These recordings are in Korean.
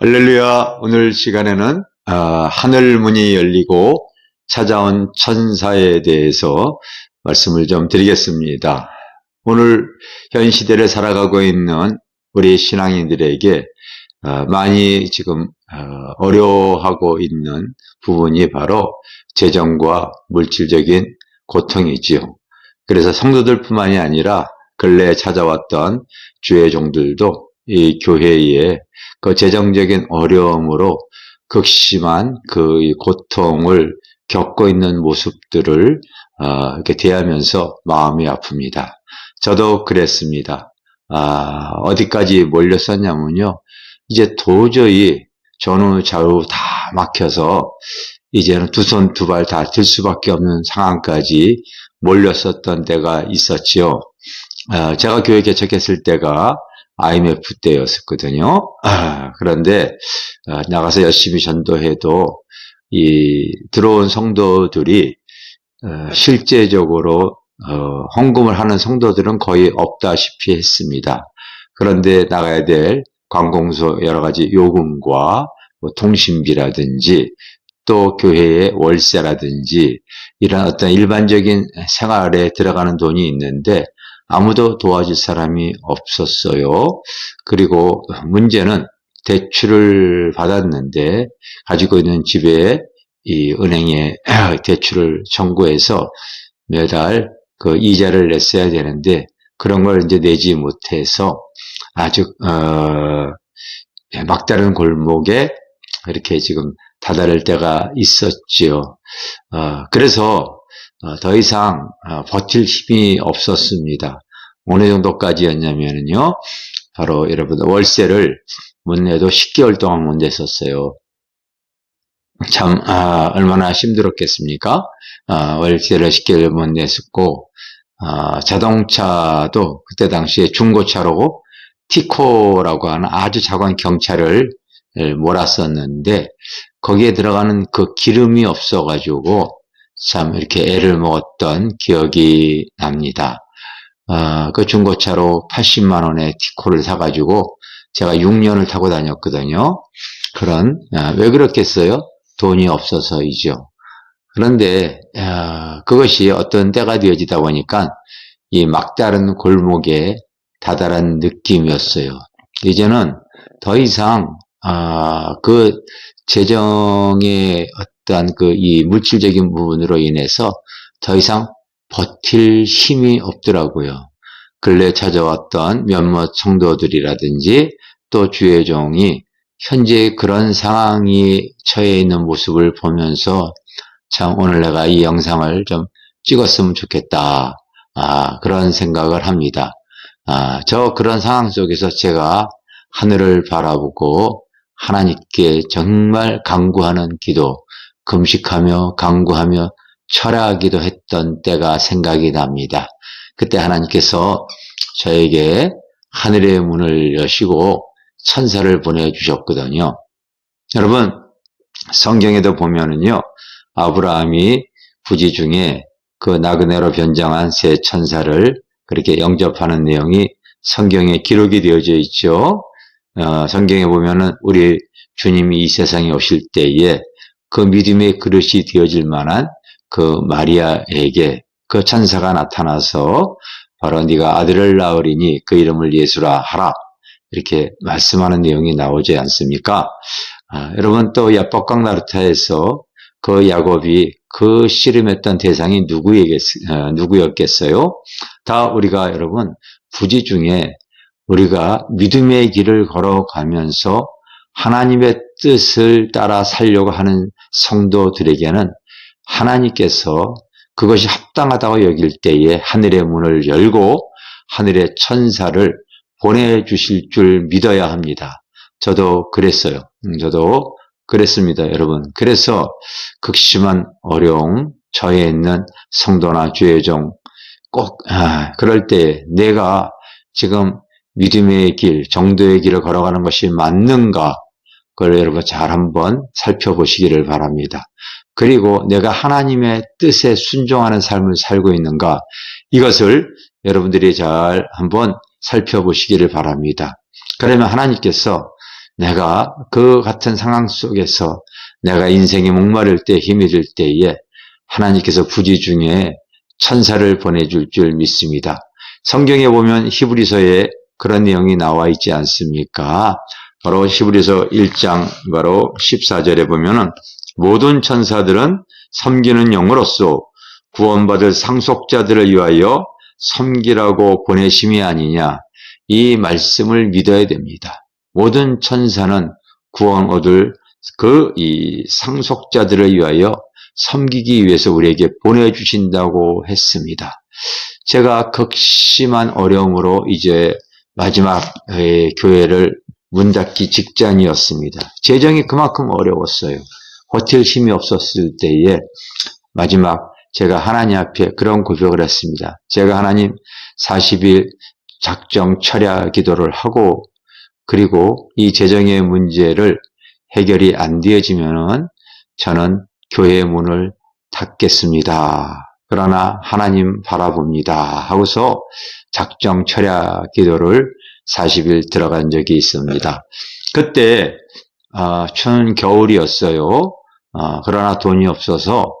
할렐루야. 오늘 시간에는 어, 하늘 문이 열리고 찾아온 천사에 대해서 말씀을 좀 드리겠습니다. 오늘 현 시대를 살아가고 있는 우리 신앙인들에게 어, 많이 지금 어, 어려워하고 있는 부분이 바로 재정과 물질적인 고통이지요. 그래서 성도들뿐만이 아니라 근래에 찾아왔던 주의 종들도 이 교회에 그 재정적인 어려움으로 극심한 그 고통을 겪고 있는 모습들을 어, 이렇게 대하면서 마음이 아픕니다. 저도 그랬습니다. 아, 어디까지 몰렸었냐면요. 이제 도저히 전후 좌우 다 막혀서 이제는 두 손 두 발 다 들 수밖에 없는 상황까지 몰렸었던 때가 있었지요. 어, 제가 교회 개척했을 때가 IMF 때였었거든요. 아, 그런데 아, 나가서 열심히 전도해도 이 들어온 성도들이 어, 실제적으로 어, 헌금을 하는 성도들은 거의 없다시피 했습니다. 그런데 나가야 될 관공서 여러 가지 요금과 뭐 통신비라든지 또 교회의 월세라든지 이런 어떤 일반적인 생활에 들어가는 돈이 있는데 아무도 도와줄 사람이 없었어요. 그리고 문제는 대출을 받았는데 가지고 있는 집에 이 은행에 대출을 청구해서 매달 그 이자를 냈어야 되는데 그런 걸 이제 내지 못해서 아주 어 막다른 골목에 이렇게 지금 다다를 때가 있었지요. 어 그래서 어, 더 이상 어, 버틸 힘이 없었습니다. 어느 정도까지였냐면요. 바로 여러분 월세를 못 내도 10개월 동안 못 냈었어요. 참 아, 얼마나 힘들었겠습니까? 아, 월세를 10개월 못 냈었고 아, 자동차도 그때 당시에 중고차로 티코라고 하는 아주 작은 경차를 몰았었는데 거기에 들어가는 그 기름이 없어가지고 참 이렇게 애를 먹었던 기억이 납니다. 어, 그 중고차로 80만 원의 티코를 사가지고 제가 6년을 타고 다녔거든요. 그런 어, 왜 그렇겠어요? 돈이 없어서이죠. 그런데 어, 그것이 어떤 때가 되어지다 보니까 이 막다른 골목에 다다란 느낌이었어요. 이제는 더 이상 아, 그 재정의 어떠한 그 이 물질적인 부분으로 인해서 더 이상 버틸 힘이 없더라고요. 근래 찾아왔던 몇몇 성도들이라든지 또 주의 종이 현재 그런 상황이 처해 있는 모습을 보면서 참 오늘 내가 이 영상을 좀 찍었으면 좋겠다. 아, 그런 생각을 합니다. 아, 저 그런 상황 속에서 제가 하늘을 바라보고 하나님께 정말 강구하는 기도, 금식하며 강구하며 철회하기도 했던 때가 생각이 납니다. 그때 하나님께서 저에게 하늘의 문을 여시고 천사를 보내주셨거든요. 여러분, 성경에도 보면은요, 아브라함이 부지 중에 그 나그네로 변장한 새 천사를 그렇게 영접하는 내용이 성경에 기록이 되어져 있죠. 어, 성경에 보면은 우리 주님이 이 세상에 오실 때에 그 믿음의 그릇이 되어질 만한 그 마리아에게 그 천사가 나타나서 바로 네가 아들을 낳으리니 그 이름을 예수라 하라 이렇게 말씀하는 내용이 나오지 않습니까? 아, 여러분 또 야복강 나루타에서 그 야곱이 그 씨름했던 대상이 누구에게 어, 누구였겠어요? 다 우리가 여러분 부지 중에 우리가 믿음의 길을 걸어가면서 하나님의 뜻을 따라 살려고 하는 성도들에게는 하나님께서 그것이 합당하다고 여길 때에 하늘의 문을 열고 하늘의 천사를 보내주실 줄 믿어야 합니다. 저도 그랬어요. 음, 저도 그랬습니다, 여러분. 그래서 극심한 어려움, 저에 있는 성도나 주의 종, 꼭, 아, 그럴 때 내가 지금 믿음의 길, 정도의 길을 걸어가는 것이 맞는가? 그걸 여러분 잘 한번 살펴보시기를 바랍니다. 그리고 내가 하나님의 뜻에 순종하는 삶을 살고 있는가? 이것을 여러분들이 잘 한번 살펴보시기를 바랍니다. 그러면 하나님께서 내가 그 같은 상황 속에서 내가 인생이 목마를 때 힘이 들 때에 하나님께서 부지 중에 천사를 보내줄 줄 믿습니다. 성경에 보면 히브리서에 그런 내용이 나와 있지 않습니까? 바로 히브리서 1장 바로 14절에 보면은 모든 천사들은 섬기는 영으로서 구원받을 상속자들을 위하여 섬기라고 보내심이 아니냐. 이 말씀을 믿어야 됩니다. 모든 천사는 구원 얻을 그 이 상속자들을 위하여 섬기기 위해서 우리에게 보내주신다고 했습니다. 제가 극심한 어려움으로 이제 마지막 교회를 문 닫기 직전이었습니다. 재정이 그만큼 어려웠어요. 버틸 힘이 없었을 때에 마지막 제가 하나님 앞에 그런 고백을 했습니다. 제가 하나님 40일 작정 철야 기도를 하고 그리고 이 재정의 문제를 해결이 안 되어지면은 저는 교회의 문을 닫겠습니다. 그러나 하나님 바라봅니다. 하고서 작정 철야 기도를 40일 들어간 적이 있습니다. 그때 어, 추운 겨울이었어요. 어, 그러나 돈이 없어서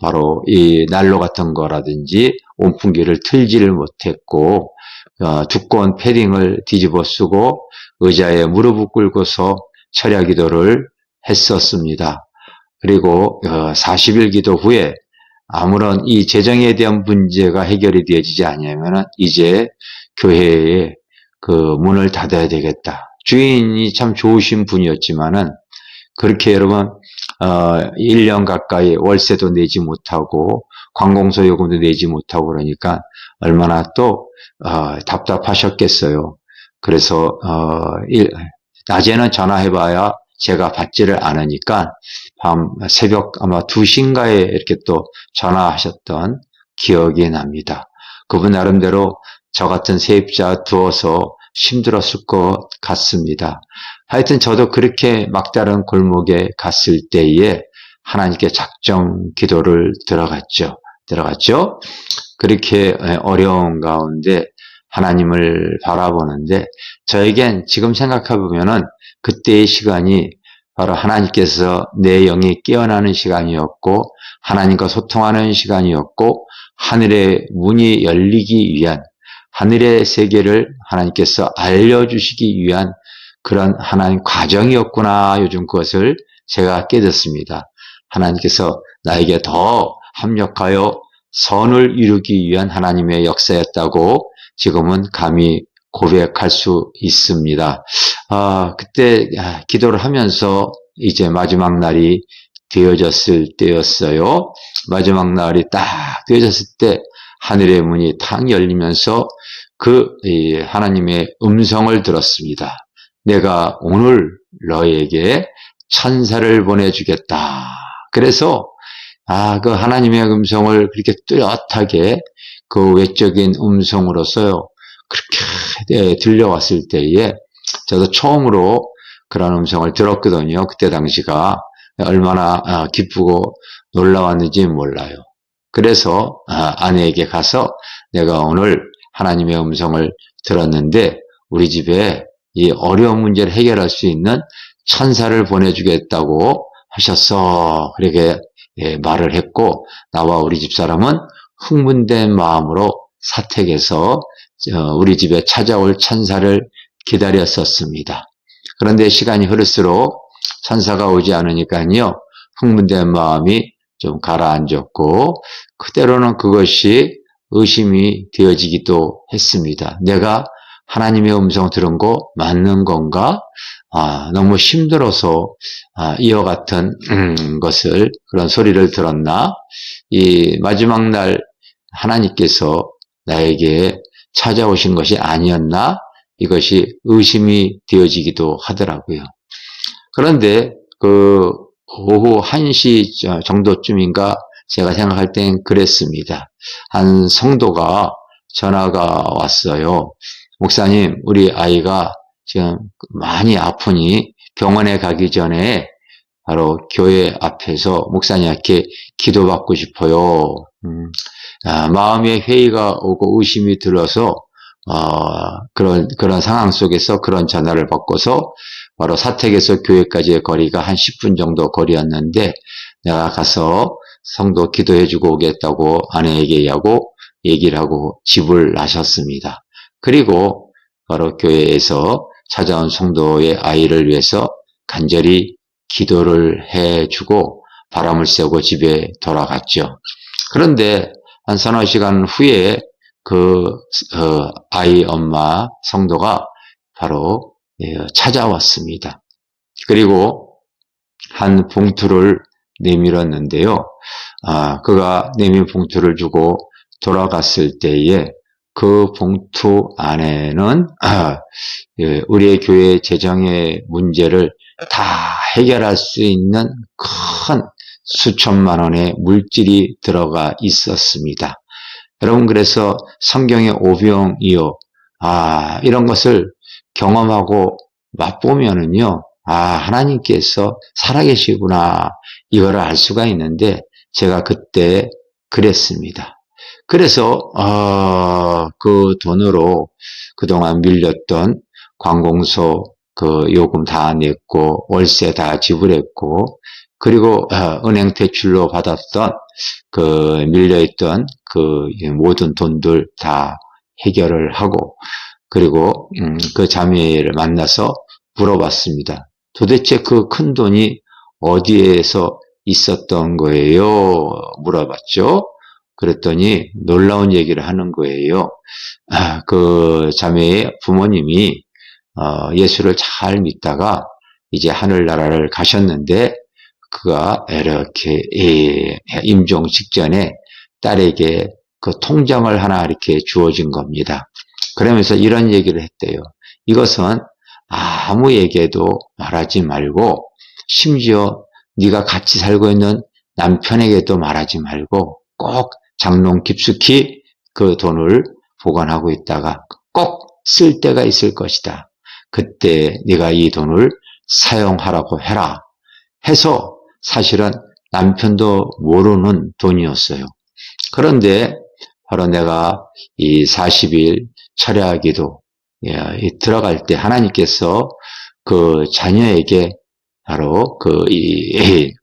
바로 이 난로 같은 거라든지 온풍기를 틀지를 못했고 어, 두꺼운 패딩을 뒤집어 쓰고 의자에 무릎을 꿇고서 철야 기도를 했었습니다. 그리고 40일 기도 후에 아무런 이 재정에 대한 문제가 해결이 되어지지 않으면 이제 교회에 그 문을 닫아야 되겠다. 주인이 참 좋으신 분이었지만은 그렇게 여러분 어 1년 가까이 월세도 내지 못하고 관공서 요금도 내지 못하고 그러니까 얼마나 또 어, 답답하셨겠어요. 그래서 어, 일, 낮에는 전화해봐야 제가 받지를 않으니까 밤 새벽 아마 2시인가에 이렇게 또 전화하셨던 기억이 납니다. 그분 나름대로 저 같은 세입자 두어서 힘들었을 것 같습니다. 하여튼 저도 그렇게 막다른 골목에 갔을 때에 하나님께 작정 기도를 들어갔죠. 들어갔죠. 그렇게 어려운 가운데 하나님을 바라보는데 저에겐 지금 생각해 보면은 그때의 시간이 바로 하나님께서 내 영이 깨어나는 시간이었고 하나님과 소통하는 시간이었고 하늘의 문이 열리기 위한 하늘의 세계를 하나님께서 알려주시기 위한 그런 하나님 과정이었구나 요즘 그것을 제가 깨닫습니다. 하나님께서 나에게 더 합력하여 선을 이루기 위한 하나님의 역사였다고 지금은 감히 고백할 수 있습니다. 아, 그때 아, 기도를 하면서 이제 마지막 날이 되어졌을 때였어요. 마지막 날이 딱 되어졌을 때 하늘의 문이 탁 열리면서 그 하나님의 음성을 들었습니다. 내가 오늘 너에게 천사를 보내주겠다. 그래서 아, 그 하나님의 음성을 그렇게 뚜렷하게 그 외적인 음성으로서요. 그렇게 네, 들려왔을 때에 저도 처음으로 그런 음성을 들었거든요. 그때 당시가 얼마나 아, 기쁘고 놀라웠는지 몰라요. 그래서 아, 아내에게 가서 내가 오늘 하나님의 음성을 들었는데 우리 집에 이 어려운 문제를 해결할 수 있는 천사를 보내주겠다고 하셨어. 그렇게 예, 말을 했고 나와 우리 집 사람은 흥분된 마음으로 사택에서 우리 집에 찾아올 천사를 기다렸었습니다. 그런데 시간이 흐를수록 천사가 오지 않으니까요. 흥분된 마음이 좀 가라앉았고 그대로는 그것이 의심이 되어지기도 했습니다. 내가 하나님의 음성 들은 거 맞는 건가? 아, 너무 힘들어서 아, 이와 같은 음, 것을 그런 소리를 들었나? 이 마지막 날 하나님께서 나에게 찾아오신 것이 아니었나? 이것이 의심이 되어지기도 하더라고요. 그런데 그 오후 1시 정도쯤인가 제가 생각할 땐 그랬습니다. 한 성도가 전화가 왔어요. 목사님, 우리 아이가 지금 많이 아프니 병원에 가기 전에 바로 교회 앞에서 목사님께 기도받고 싶어요. 음, 아, 마음의 회의가 오고 의심이 들어서 어, 그런 그런 상황 속에서 그런 전화를 받고서 바로 사택에서 교회까지의 거리가 한 10분 정도 거리였는데 내가 가서 성도 기도해 주고 오겠다고 아내에게 얘기하고 얘기를 하고 집을 나셨습니다. 그리고 바로 교회에서 찾아온 성도의 아이를 위해서 간절히 기도를 해주고 바람을 쐬고 집에 돌아갔죠. 그런데 한 서너 시간 후에 그 어, 아이 엄마 성도가 바로 예, 찾아왔습니다. 그리고 한 봉투를 내밀었는데요. 아, 그가 내민 봉투를 주고 돌아갔을 때에 그 봉투 안에는 아, 예, 우리의 교회 재정의 문제를 다 해결할 수 있는 큰 수천만 원의 물질이 들어가 있었습니다. 여러분 그래서 성경의 오병이요. 아, 이런 것을 경험하고 맛보면은요. 아, 하나님께서 살아계시구나. 이거를 알 수가 있는데 제가 그때 그랬습니다. 그래서 어, 그 돈으로 그동안 밀렸던 관공서 그 요금 다 냈고 월세 다 지불했고 그리고 어, 은행 대출로 받았던 그 밀려있던 그 모든 돈들 다 해결을 하고 그리고 음, 그 자매를 만나서 물어봤습니다. 도대체 그 큰 돈이 어디에서 있었던 거예요? 물어봤죠. 그랬더니 놀라운 얘기를 하는 거예요. 아, 그 자매의 부모님이 어, 예수를 잘 믿다가 이제 하늘나라를 가셨는데 그가 이렇게 임종 직전에 딸에게 그 통장을 하나 이렇게 주어진 겁니다. 그러면서 이런 얘기를 했대요. 이것은 아무에게도 말하지 말고 심지어 네가 같이 살고 있는 남편에게도 말하지 말고 꼭 장롱 깊숙이 그 돈을 보관하고 있다가 꼭 쓸 때가 있을 것이다. 그때 네가 이 돈을 사용하라고 해라. 해서 사실은 남편도 모르는 돈이었어요. 그런데 바로 내가 이 40일 철야기도 예, 들어갈 때 하나님께서 그 자녀에게 바로 그 이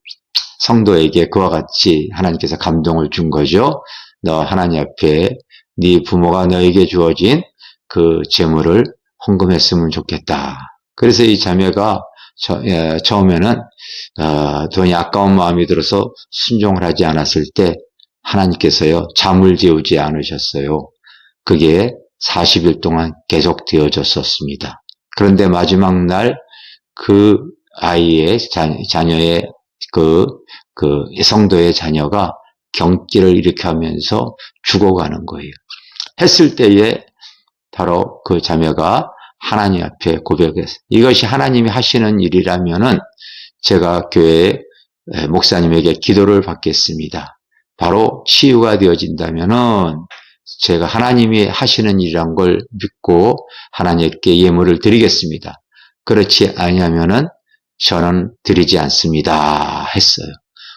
성도에게 그와 같이 하나님께서 감동을 준 거죠. 너 하나님 앞에 네 부모가 너에게 주어진 그 재물을 헌금했으면 좋겠다. 그래서 이 자매가 처, 예, 음에는 어, 돈이 아까운 마음이 들어서 순종을 하지 않았을 때 하나님께서요 잠을 재우지 않으셨어요. 그게 40일 동안 계속 되어졌었습니다. 그런데 마지막 날 그 아이의 자, 자녀의 그, 그 성도의 자녀가 경기를 일으켜하면서 죽어가는 거예요. 했을 때에 바로 그 자매가 하나님 앞에 고백했어요. 이것이 하나님이 하시는 일이라면은 제가 교회 목사님에게 기도를 받겠습니다. 바로 치유가 되어진다면은 제가 하나님이 하시는 일이란 걸 믿고 하나님께 예물을 드리겠습니다. 그렇지 아니하면은 저는 드리지 않습니다. 했어요.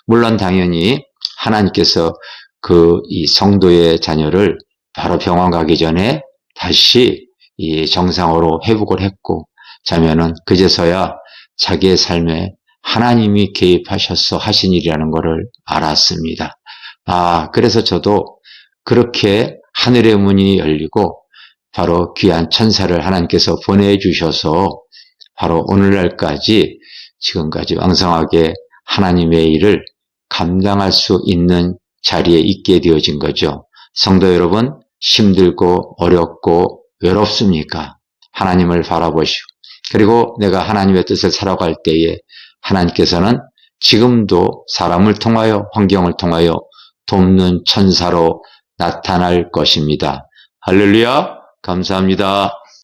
물론 당연히 하나님께서 그 이 성도의 자녀를 바로 병원 가기 전에 다시 이 정상으로 회복을 했고 자면은 그제서야 자기의 삶에 하나님이 개입하셔서 하신 일이라는 것을 알았습니다. 아, 그래서 저도 그렇게 하늘의 문이 열리고 바로 귀한 천사를 하나님께서 보내주셔서 바로 오늘날까지 지금까지 왕성하게 하나님의 일을 감당할 수 있는 자리에 있게 되어진 거죠. 성도 여러분, 힘들고 어렵고 외롭습니까? 하나님을 바라보시오. 그리고 내가 하나님의 뜻을 살아갈 때에 하나님께서는 지금도 사람을 통하여 환경을 통하여 돕는 천사로 나타날 것입니다. 할렐루야! 감사합니다.